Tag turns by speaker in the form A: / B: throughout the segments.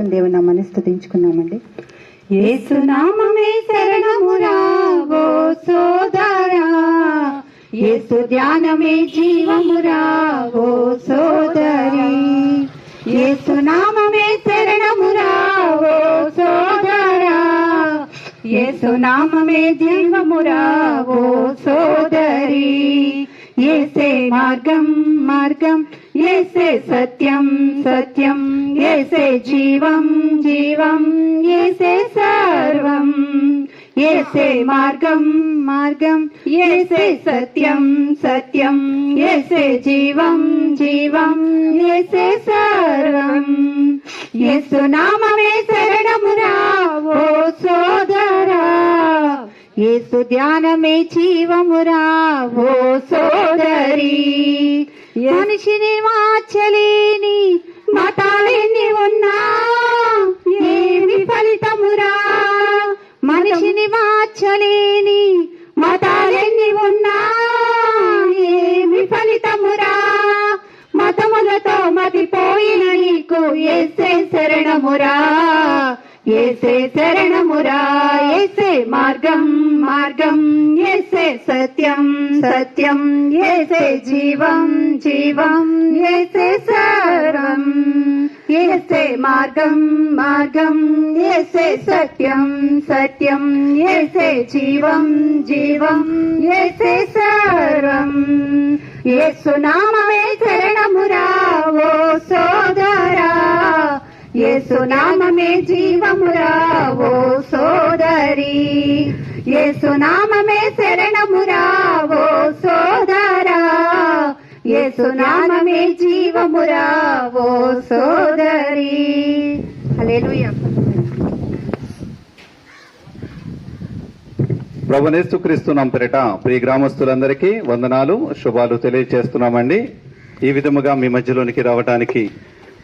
A: పాడుకుని దేవుని నామాన్ని స్థుతించుకున్నామండి
B: ఏసునామమే శరణమురా ఓ సోదరా. ఏసు ధ్యానమే జీవమురా ఓ సోదరి. ఏసునామమే శరణమురా ఓ సోదరా. ఏసునామమే జీవమురా ఓ సోదరి. ఏసే మార్గం మార్గం ఏసే సత్యం సత్యం. ఏసే జీవం జీవం. ఏసే సర్వం. ఏసే మార్గం మార్గం. ఏసే సత్యం సత్యం. ఏసే జీవం జీవం. ఏసే సర్వం. యేసు నామమే శరణమురా ఓ సోదరా. ఏసు ధ్యానమే జీవమురా ఓ సోదరీ. మనిషిని మార్చలేని మతాలెన్ని ఉన్నా ఏమి ఫలితమురా? మనిషిని మార్చలేని మతాలెన్ని ఉన్నా ఏమి ఫలితమురా? మతములతో మతిపోయిన నీకు ఏసే శరణమురా ఏసే సత్యం సత్యం ఏసే జీవం జీవం ఏసే సర్వం ఏసే మార్గం మార్గం ఏసే సత్యం సత్యం ఏసే జీవం జీవం ఏసే సర్వం. యేసు చరణమురా. యేసు జీవమురా ఓ సోదరి. ఏ నామమే శరణమురా ఓ సోదరా. ఏ నామమే జీవమురా ఓ సోదరి. హల్లెలూయా.
C: ప్రభునేస్తు క్రీస్తునాం పేరిట ప్రియ గ్రామస్తులందరికీ వందనాలు శుభాలు తెలియజేస్తున్నామండి ఈ విధముగా మీ మధ్యలోనికి రావడానికి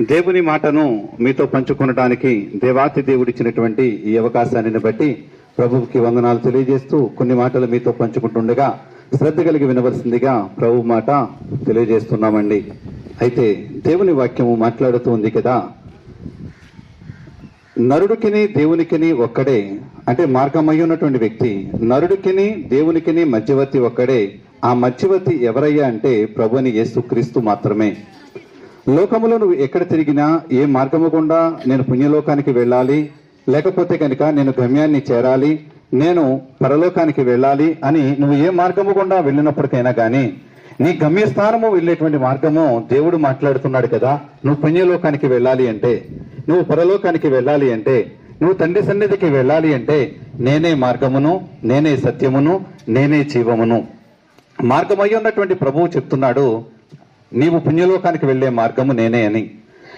C: దేవుని మాటను మీతో పంచుకునడానికి దేవాతి దేవుడిచ్చినటువంటి ఈ అవకాశాన్ని బట్టి ప్రభువుకి వందనాలు తెలియజేస్తూ కొన్ని మాటలు మీతో పంచుకుంటుండగా శ్రద్ధ కలిగి వినవలసిందిగా ప్రభు మాట తెలియజేస్తున్నామండి. అయితే దేవుని వాక్యము మాట్లాడుతూ ఉంది కదా నరుడికిని దేవునికిని ఒక్కడే అంటే మార్గమై ఉన్నటువంటి వ్యక్తి నరుడికిని దేవునికిని మధ్యవర్తి ఒక్కడే ఆ మధ్యవర్తి ఎవరయ్యా అంటే ప్రభుని యేసుక్రీస్తు మాత్రమే. లోకములో నువ్వు ఎక్కడ తిరిగినా ఏ మార్గము గుండా నేను పుణ్యలోకానికి వెళ్ళాలి లేకపోతే కనుక నేను గమ్యాన్ని చేరాలి నేను పరలోకానికి వెళ్ళాలి అని నువ్వు ఏ మార్గము గుండా వెళ్ళినప్పటికైనా కానీ నీ గమ్యస్థానము వెళ్ళేటువంటి మార్గము దేవుడు మాట్లాడుతున్నాడు కదా నువ్వు పుణ్యలోకానికి వెళ్ళాలి అంటే నువ్వు పరలోకానికి వెళ్ళాలి అంటే నువ్వు తండ్రి సన్నిధికి వెళ్ళాలి అంటే నేనే మార్గమును నేనే సత్యమును నేనే జీవమును. మార్గమై ఉన్నటువంటి ప్రభువు చెప్తున్నాడు నీవు పుణ్యలోకానికి వెళ్ళే మార్గము నేనే అని.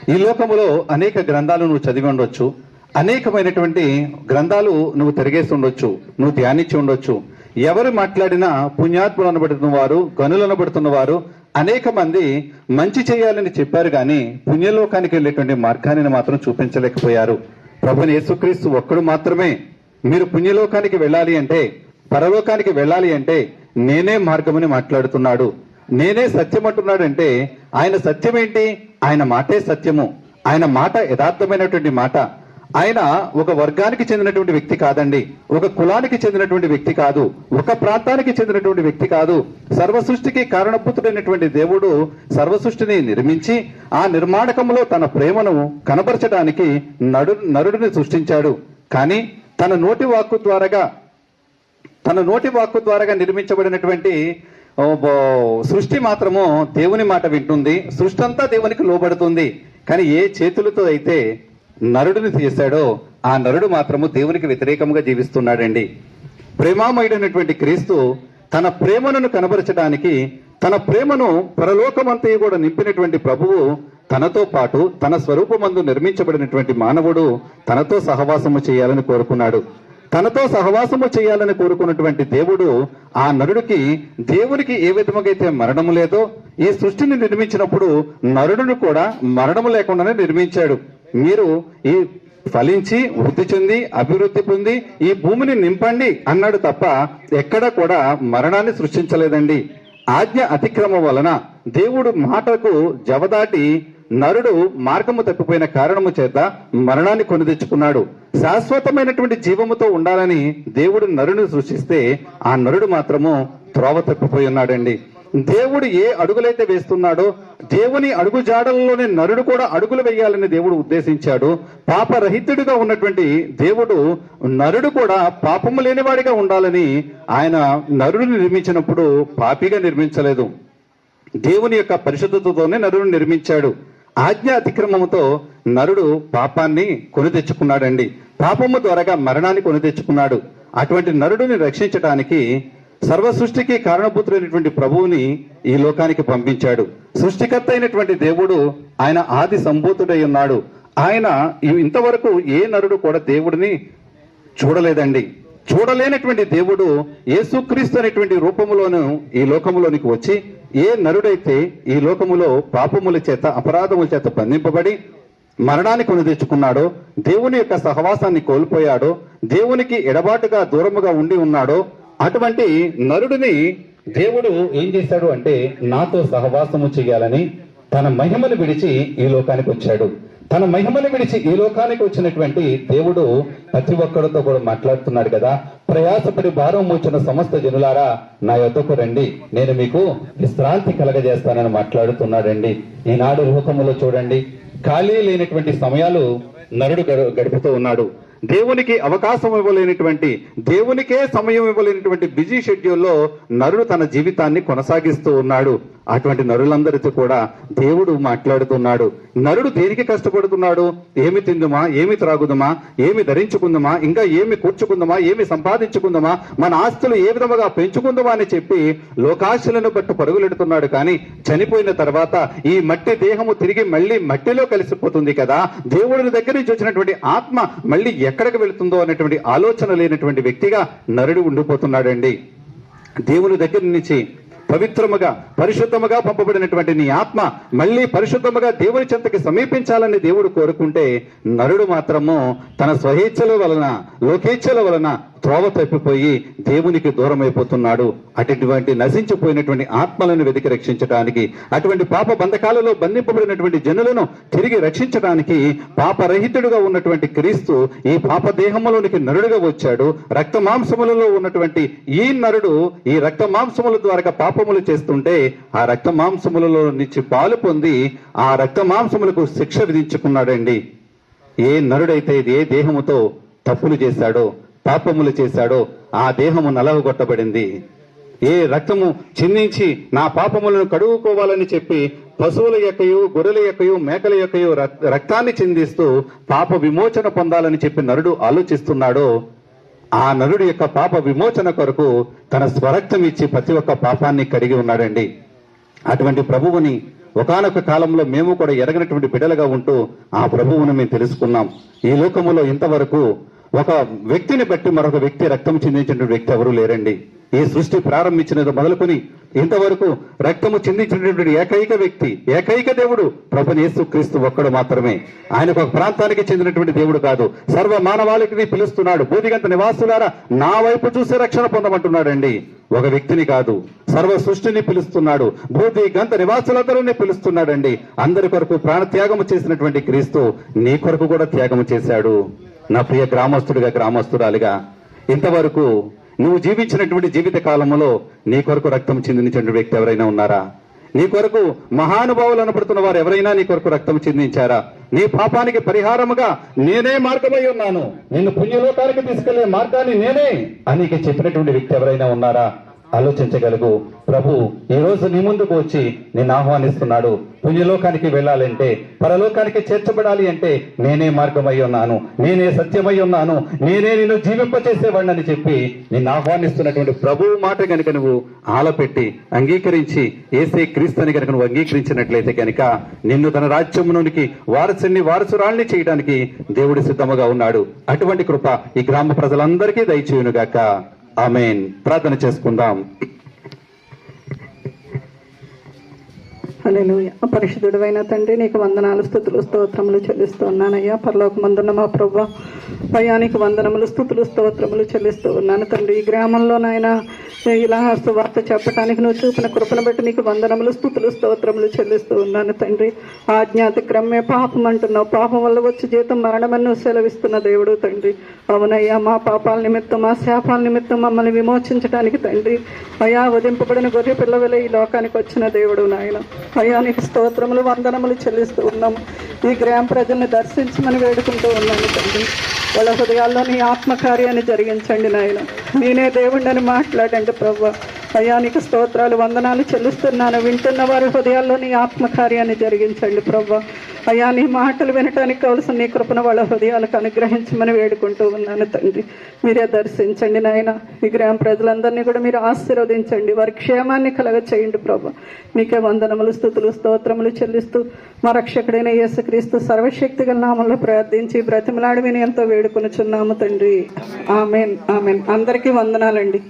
C: ఈ లోకములో అనేక గ్రంథాలు నువ్వు చదివి ఉండొచ్చు. అనేకమైనటువంటి గ్రంథాలు నువ్వు తిరిగేసి ఉండొచ్చు. నువ్వు ధ్యానించి ఉండొచ్చు. ఎవరు మాట్లాడినా పుణ్యాత్ములు అనబడుతున్న వారు గనులు అనబడుతున్న వారు అనేక మంది మంచి చేయాలని చెప్పారు కానీ పుణ్యలోకానికి వెళ్ళేటువంటి మార్గాన్ని మాత్రం చూపించలేకపోయారు. ప్రభుని యేసుక్రీస్తు ఒక్కడు మాత్రమే. మీరు పుణ్యలోకానికి వెళ్ళాలి అంటే పరలోకానికి వెళ్ళాలి అంటే నేనే మార్గమని మాట్లాడుతున్నాడు. నేనే సత్యం అంటున్నాడంటే ఆయన సత్యం ఏంటి ఆయన మాటే సత్యము. ఆయన మాట యథార్థమైనటువంటి మాట. ఆయన ఒక వర్గానికి చెందినటువంటి వ్యక్తి కాదండి. ఒక కులానికి చెందినటువంటి వ్యక్తి కాదు. ఒక ప్రాంతానికి చెందినటువంటి వ్యక్తి కాదు. సర్వ సృష్టికి కారణభూతుడైనటువంటి దేవుడు సర్వ సృష్టిని నిర్మించి ఆ నిర్మాణకంలో తన ప్రేమను కనబరచడానికి నడు నరుడిని సృష్టించాడు. కానీ తన నోటి వాక్కు ద్వారాగా తన నోటి వాక్కు ద్వారాగా నిర్మించబడినటువంటి సృష్టి మాత్రము దేవుని మాట వింటుంది సృష్టి అంతా దేవునికి లోబడుతుంది. కానీ ఏ చేతులతో అయితే నరుడిని చేశాడో ఆ నరుడు మాత్రము దేవునికి వ్యతిరేకంగా జీవిస్తున్నాడండి. ప్రేమామయుడైనటువంటి క్రీస్తు తన ప్రేమను కనబరచడానికి తన ప్రేమను పరలోకమంతయు కూడా నింపినటువంటి ప్రభువు తనతో పాటు తన స్వరూపమందు నిర్మించబడినటువంటి మానవుడు తనతో సహవాసము చేయాలని కోరుకున్నాడు. తనతో సహవాసము చేయాలని కోరుకున్నటువంటి దేవుడు ఆ నరుడికి దేవునికి ఏ విధముగా అయితే మరణము లేదో ఈ సృష్టిని నిర్మించినప్పుడు నరుడును కూడా మరణము లేకుండానే నిర్మించాడు. మీరు ఈ ఫలించి వృద్ధి చెంది అభివృద్ధి పొంది ఈ భూమిని నింపండి అన్నాడు తప్ప ఎక్కడా కూడా మరణాన్ని సృష్టించలేదండి. ఆజ్ఞ అతిక్రమం వలన దేవుడు మాటకు జవదాటి నరుడు మార్గము తప్పిపోయిన కారణము చేత మరణాన్ని కొని తెచ్చుకున్నాడు. శాశ్వతమైనటువంటి జీవముతో ఉండాలని దేవుడు నరుని సృష్టిస్తే ఆ నరుడు మాత్రము త్రోవ తప్పిపోయి ఉన్నాడండి. దేవుడు ఏ అడుగులైతే వేస్తున్నాడో దేవుని అడుగు జాడల్లోనే నరుడు కూడా అడుగులు వేయాలని దేవుడు ఉద్దేశించాడు. పాపరహితుడిగా ఉన్నటువంటి దేవుడు నరుడు కూడా పాపము లేనివాడిగా ఉండాలని ఆయన నరుడిని నిర్మించినప్పుడు పాపిగా నిర్మించలేదు. దేవుని యొక్క పరిశుద్ధతతోనే నరుడు నిర్మించాడు. ఆజ్ఞ అతిక్రమముతో నరుడు పాపాన్ని కొని తెచ్చుకున్నాడండి. పాపము ద్వారాగా మరణాన్ని కొని తెచ్చుకున్నాడు. అటువంటి నరుడిని రక్షించటానికి సర్వ సృష్టికి కారణభూతులైనటువంటి ప్రభువుని ఈ లోకానికి పంపించాడు. సృష్టికర్త అయినటువంటి దేవుడు ఆయన ఆది సంభూతుడై ఉన్నాడు. ఆయన ఇంతవరకు ఏ నరుడు కూడా దేవుడిని చూడలేదండి. చూడలేనటువంటి దేవుడు యేసుక్రీస్తు అనేటువంటి రూపములోను ఈ లోకములోనికి వచ్చి ఏ నరుడైతే ఈ లోకములో పాపముల చేత అపరాధముల చేత బంధింపబడి మరణాన్ని కొని తెచ్చుకున్నాడో దేవుని యొక్క సహవాసాన్ని కోల్పోయాడో దేవునికి ఎడబాటుగా దూరముగా ఉండి ఉన్నాడో అటువంటి నరుడిని దేవుడు ఏం చేశాడు అంటే నాతో సహవాసము చేయాలని తన మహిమను విడిచి ఈ లోకానికి వచ్చాడు. తన మహిమను విడిచి ఈ లోకానికి వచ్చినటువంటి దేవుడు ప్రతి ఒక్కరితో కూడా మాట్లాడుతున్నాడు కదా. ప్రయాసపడి భారం మూచిన సమస్త జనులారా నా యొద్దకు రండి. నేను మీకు విశ్రాంతి కలగజేస్తానని మాట్లాడుతున్నాడండి. ఈనాడు లోకములో చూడండి ఖాళీ లేనటువంటి సమయాలు నరుడు గడు- గడుపుతూ ఉన్నాడు. దేవునికి అవకాశం ఇవ్వలేనటువంటి దేవునికే సమయం ఇవ్వలేనటువంటి బిజీ షెడ్యూల్లో నరుడు తన జీవితాన్ని కొనసాగిస్తూ ఉన్నాడు. అటువంటి నరులందరితో కూడా దేవుడు మాట్లాడుతున్నాడు. నరుడు దేనికి కష్టపడుతున్నాడు? ఏమి తిందుమా? ఏమి త్రాగుదమా? ఏమి ధరించుకుందామా? ఇంకా ఏమి కూర్చుకుందామా? ఏమి సంపాదించుకుందామా? మన ఆస్తులు ఏ విధముగా పెంచుకుందామా అని చెప్పి లోకాశులను బట్టి పరుగులెడుతున్నాడు. కానీ చనిపోయిన తర్వాత ఈ మట్టి దేహము తిరిగి మళ్ళీ మట్టిలో కలిసిపోతుంది కదా. దేవుడిని దగ్గర నుంచి వచ్చినటువంటి ఆత్మ మళ్ళీ ఎక్కడికి వెళుతుందో అనేటువంటి ఆలోచన లేనటువంటి వ్యక్తిగా నరుడు ఉండిపోతున్నాడండి. దేవుని దగ్గర నుంచి పవిత్రముగా పరిశుద్ధముగా పంపబడినటువంటి నీ ఆత్మ మళ్ళీ పరిశుద్ధముగా దేవుని చెంతకి సమీపించాలని దేవుడు కోరుకుంటే నరుడు మాత్రము తన స్వహేచ్ఛల వలన లోకేచ్ఛల వలన త్రోవ తప్పిపోయి దేవునికి దూరం అయిపోతున్నాడు అటువంటి నశించిపోయినటువంటి ఆత్మలను వెతికి రక్షించడానికి అటువంటి పాప బంధకాలలో బంధింపబడినటువంటి జనులను తిరిగి రక్షించడానికి పాపరహితుడుగా ఉన్నటువంటి క్రీస్తు ఈ పాప దేహములోనికి నరుడుగా వచ్చాడు. రక్త మాంసములలో ఉన్నటువంటి ఈ నరుడు ఈ రక్త మాంసముల ద్వారా పాపములు చేస్తుంటే ఆ రక్త మాంసములలో నుంచి పాలు పొంది ఆ రక్త మాంసములకు శిక్ష విధించుకున్నాడండి. ఏ నరుడైతే ఏ దేహముతో తప్పులు చేశాడో పాపములు చేశాడో ఆ దేహము నలవగొట్టబడింది. ఏ రక్తము చిందించి నా పాపములను కడుగుకోవాలని చెప్పి పశువుల యొక్కయు గొర్రెల యొక్కయు మేకల యొక్కయు రక్- రక్తాన్ని చిందిస్తూ పాప విమోచన పొందాలని చెప్పి నరుడు ఆలోచిస్తున్నాడో ఆ నరుడు యొక్క పాప విమోచన కొరకు తన స్వరక్తం ఇచ్చి ప్రతి ఒక్క పాపాన్ని కడిగి ఉన్నాడండి. అటువంటి ప్రభువుని ఒకానొక కాలంలో మేము కూడా ఎరగనటువంటి బిడలుగా ఉంటూ ఆ ప్రభువును మేము తెలుసుకున్నాం. ఈ లోకములో ఇంతవరకు ఒక వ్యక్తిని బట్టి మరొక వ్యక్తి రక్తం చెందించినటువంటి వ్యక్తి ఎవరూ లేరండి. ఈ సృష్టి ప్రారంభించినది మొదలుకొని ఇంతవరకు రక్తము చిందించినటువంటి ఏకైక వ్యక్తి ఏకైక దేవుడు ప్రభునేసు క్రీస్తు ఒక్కడు మాత్రమే. ఆయన ఒక ప్రాంతానికి చెందినటువంటి దేవుడు కాదు. సర్వ మానవాళికి పిలుస్తున్నాడు. బూదిగంత నివాసులారా నా వైపు చూసి రక్షణ పొందమంటున్నాడండి. ఒక వ్యక్తిని కాదు సర్వ సృష్టిని పిలుస్తున్నాడు. భూతి గంత నివాసులందరినీ పిలుస్తున్నాడండి. అందరి కొరకు ప్రాణ త్యాగము చేసినటువంటి క్రీస్తు నీ కొరకు కూడా త్యాగము చేశాడు. నా ప్రియ గ్రామస్తుడిగా గ్రామస్తురాలిగా ఇంతవరకు నువ్వు జీవించినటువంటి జీవిత కాలంలో నీ కొరకు రక్తం చిందించిన వ్యక్తి ఎవరైనా ఉన్నారా? నీ కొరకు మహానుభావులు అనపడుతున్న వారు ఎవరైనా నీ కొరకు రక్తం చెందించారా? నీ పాపానికి పరిహారముగా నేనే మార్గమై ఉన్నాను. నిన్ను పుణ్యలోకానికి తీసుకెళ్ళే మార్గాన్ని నేనే అని చెప్పినటువంటి వ్యక్తి ఎవరైనా ఉన్నారా? ఆలోచించగలుగు. ప్రభు ఈ రోజు నీ ముందుకు వచ్చి నేను ఆహ్వానిస్తున్నాడు. పుణ్యలోకానికి వెళ్ళాలంటే పరలోకానికి చేర్చబడాలి అంటే నేనే మార్గమై ఉన్నాను. నేనే సత్యమై ఉన్నాను. నేనే నిన్ను జీవింపచేసేవాడిని చెప్పి నిన్ను ఆహ్వానిస్తున్నటువంటి ప్రభువు మాట గనుక నువ్వు ఆలపెట్టి అంగీకరించి ఏసే క్రీస్తుని గనుక నువ్వు అంగీకరించినట్లయితే కనుక నిన్ను తన రాజ్యమునికి వారసుని వారసురాల్ని చేయడానికి దేవుడు సిద్ధముగా ఉన్నాడు. అటువంటి కృప ఈ గ్రామ ప్రజలందరికీ దయచేయునుగాక. ఆమెన్. ప్రార్థన చేసుకుందాం.
B: పరిశుద్ధుడైన తండ్రి నీకు వందనాలు స్థుతులు స్తోత్రములు చెల్లిస్తున్నానయ్యా. పరలోకమందున్న మా ప్రభు
D: భయానికి వందనములు స్థుతులు స్తోత్రములు చెల్లిస్తూ ఉన్నాను తండ్రి. ఈ గ్రామంలో నాయన ఇలా సువార్త చెప్పడానికి నువ్వు చూపిన కృపను బట్టి నీకు వందనములు స్థుతులు స్తోత్రములు చెల్లిస్తూ ఉన్నాను తండ్రి. ఆజ్ఞాతిక్రమే పాపం అంటున్నావు. పాపం వల్ల వచ్చి జీతం మరణమని నువ్వు సెలవిస్తున్న దేవుడు తండ్రి. అవునయ్యా మా పాపాల నిమిత్తం మా శాపాల నిమిత్తం మమ్మల్ని విమోచించడానికి తండ్రి. అయా వధింపబడిన గొర్రె పిల్లవలే ఈ లోకానికి వచ్చిన దేవుడు నాయన. అయ్యా నీకు స్తోత్రములు వందనములు చెల్లిస్తూ ఉన్నాము. ఈ గ్రామ ప్రజల్ని దర్శించమని వేడుకుంటూ ఉన్నాను తండ్రి. వాళ్ళ హృదయాల్లో నీ ఆత్మకార్యాన్ని జరిగించండి నాయన. నేనే దేవుణ్ణని మాట్లాడండి ప్రభు అయానికి స్తోత్రాలు వందనాలు చెల్లిస్తున్నాను. వింటున్న వారి హృదయాల్లో నీ ఆత్మకార్యాన్ని జరిగించండి ప్రభు అయ్యా నీ మాటలు వినటానికి కావలసిన నీ కృపను వాళ్ళ హృదయాలకు అనుగ్రహించమని వేడుకుంటూ ఉన్నాను తండ్రి. మీరే దర్శించండి నాయన. ఈ గ్రామ ప్రజలందరినీ కూడా మీరు ఆశీర్వదించండి. వారి క్షేమాన్ని కలగ చేయండి ప్రభు. నీకే వందనములు స్థుతులు స్తోత్రములు చెల్లిస్తూ మా రక్షకుడైన యేసుక్రీస్తు సర్వశక్తి గల నామంలో ప్రార్థించి బ్రతిమలాడి విని ఎంతో వేడుకొనుచున్నాము తండ్రి. Amen amen. అందరికీ వందనాలండి.